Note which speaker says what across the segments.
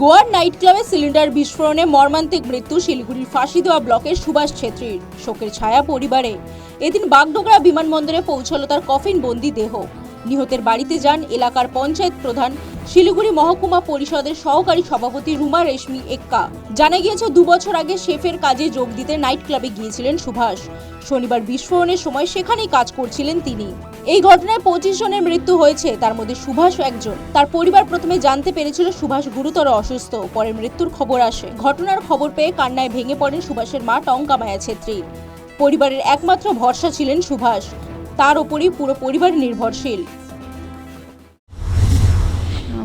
Speaker 1: গোয়ার নাইট ক্লাবে সিলিন্ডার বিস্ফোরণে মর্মান্তিক মৃত্যু শিলিগুড়ির ফাঁসি দেওয়া ব্লকের সুভাষ ছেত্রীর শোকের ছায়া পরিবারে। এদিন বাগডোগরা বিমানবন্দরে পৌঁছল তার কফিন বন্দি দেহ। নিহতের বাড়িতে যান এলাকার পঞ্চায়েত প্রধান শিলিগুড়ি মহকুমা পরিষদের সহকারী সভাপতি রুমা রেশমি এক্কা। জানা গিয়েছে, দু বছর আগে শেফের কাজে যোগ দিতে নাইট ক্লাবে গিয়েছিলেন সুভাষ। শনিবার বিস্ফোরণের সময় সেখানেই কাজ করছিলেন তিনি। এই ঘটনায় পঁচিশ জনের মৃত্যু হয়েছে, তার মধ্যে সুভাষ একজন। তার পরিবার প্রথমে জানতে পেরেছিল সুভাষ গুরুতর অসুস্থ, পরে মৃত্যুর খবর আসে। ঘটনার খবর পেয়ে কান্নায় ভেঙে পড়েন সুভাষের মা টঙ্কা মায়া ছেত্রী। পরিবারের একমাত্র ভরসা ছিলেন সুভাষ। তার ওপরই পুরো পরিবার নির্ভরশীল।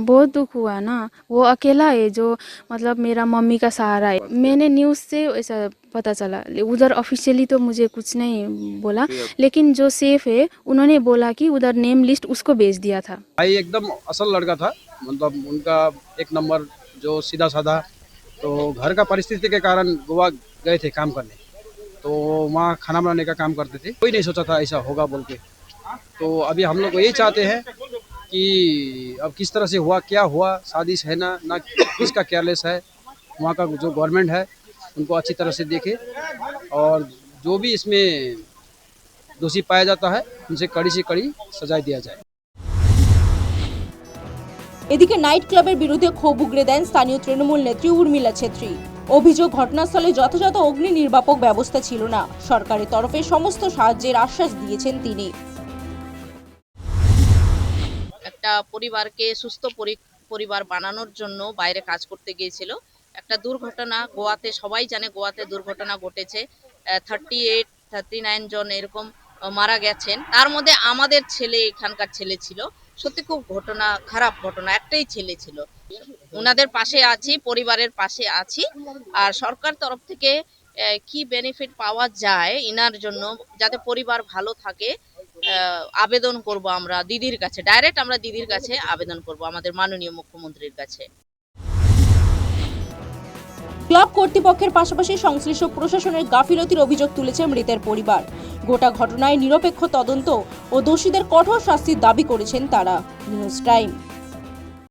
Speaker 2: बहुत दुख हुआ ना। वो अकेला है जो मतलब मेरा मम्मी का सहारा है। मैंने न्यूज़ से ऐसा पता चला। उधर ऑफिशियली तो मुझे कुछ नहीं बोला लेकिन जो सेफ़ है उन्होंने बोला कि उधर नेम लिस्ट उसको भेज दिया था।
Speaker 3: भाई एकदम असल लड़का था। मतलब उनका एक नंबर जो सीधा साधा तो घर का परिस्थिति के कारण गोवा गए थे काम करने। तो वहाँ खाना बनाने का काम करते थे। कोई नहीं सोचा था ऐसा होगा बोल के। तो अभी हम लोग यही चाहते हैं कि अब किस तरह से हुआ क्या हुआ साजिश है ना ना किसका केयरलेस है वहाँ का जो गवर्नमेंट है उनको अच्छी तरह से देखे और जो भी इसमें दोषी पाया जाता है उनसे कड़ी से कड़ी सजाए दिया जाए
Speaker 1: এদিকে নাইট ক্লাবের বিরুদ্ধে ক্ষোভ উগরে দেন স্থানীয় তৃণমূল নেত্রী উর্মিলা ছেত্রী অভিযোগ ঘটনাস্থলে যথাযথ অগ্নি নির্বাপক ব্যবস্থা ছিল না সরকারের তরফে সমস্ত সাহায্যের আশ্বাস দিয়েছেন তিনি
Speaker 4: একটা পরিবারকে সুস্থ পরি- পরিবার বানানোর জন্য বাইরে কাজ করতে গিয়েছিল। একটা দুর্ঘটনা গোয়াতে, সবাই জানে গোয়াতে দুর্ঘটনা ঘটেছে। থার্টি এইট থার্টি নাইন জন এরকম মারা গেছেন। তার মধ্যে আমাদের ছেলে এখানকার ছেলে ছিল। সত্যি খুব ঘটনা, খারাপ ঘটনা, একটাই ছেলে ছিল। ওনাদের পাশে আছি, পরিবারের পাশে আছি। আর সরকার তরফ থেকে কি বেনিফিট পাওয়া যায় ইনার জন্য, যাতে পরিবার ভালো থাকে আবেদন করব আমরা দিদির কাছে। ডাইরেক্ট আমরা দিদির কাছে আবেদন করব, আমাদের মাননীয় মুখ্যমন্ত্রীর কাছে।
Speaker 1: ক্লাব কর্তৃপক্ষের পাশাপাশি সংশ্লিষ্ট প্রশাসনের গাফিলতির অভিযোগ তুলেছে মৃতের পরিবার। গোটা ঘটনায় নিরপেক্ষ তদন্ত ও দোষীদের কঠোর শাস্তির দাবি করেছেন তারা। News time.